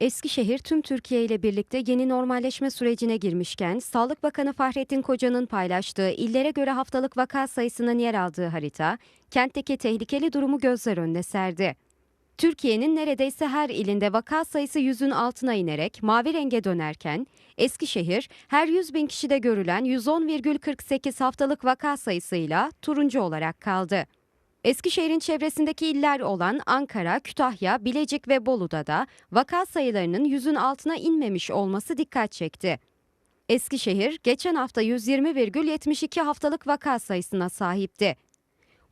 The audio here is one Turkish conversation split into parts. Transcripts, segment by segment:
Eskişehir tüm Türkiye ile birlikte yeni normalleşme sürecine girmişken Sağlık Bakanı Fahrettin Koca'nın paylaştığı illere göre haftalık vaka sayısının yer aldığı harita kentteki tehlikeli durumu gözler önüne serdi. Türkiye'nin neredeyse her ilinde vaka sayısı yüzün altına inerek mavi renge dönerken Eskişehir her 100 bin kişide görülen 110,48 haftalık vaka sayısıyla turuncu olarak kaldı. Eskişehir'in çevresindeki iller olan Ankara, Kütahya, Bilecik ve Bolu'da da vaka sayılarının yüzün altına inmemiş olması dikkat çekti. Eskişehir geçen hafta 120,72 haftalık vaka sayısına sahipti.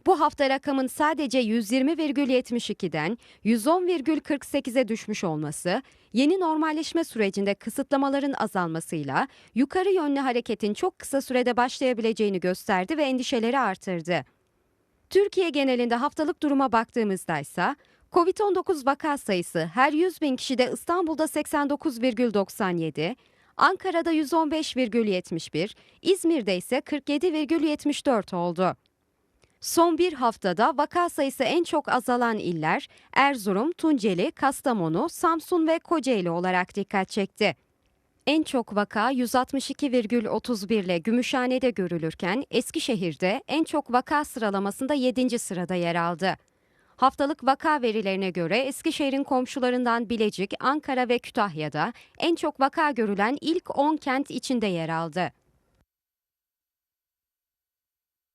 Bu hafta rakamın sadece 120,72'den 110,48'e düşmüş olması, yeni normalleşme sürecinde kısıtlamaların azalmasıyla yukarı yönlü hareketin çok kısa sürede başlayabileceğini gösterdi ve endişeleri artırdı. Türkiye genelinde haftalık duruma baktığımızda ise COVID-19 vaka sayısı her 100 bin kişide İstanbul'da 89,97, Ankara'da 115,71, İzmir'de ise 47,74 oldu. Son bir haftada vaka sayısı en çok azalan iller Erzurum, Tunceli, Kastamonu, Samsun ve Kocaeli olarak dikkat çekti. En çok vaka 162,31 ile Gümüşhane'de görülürken Eskişehir'de en çok vaka sıralamasında 7. sırada yer aldı. Haftalık vaka verilerine göre Eskişehir'in komşularından Bilecik, Ankara ve Kütahya'da en çok vaka görülen ilk 10 kent içinde yer aldı.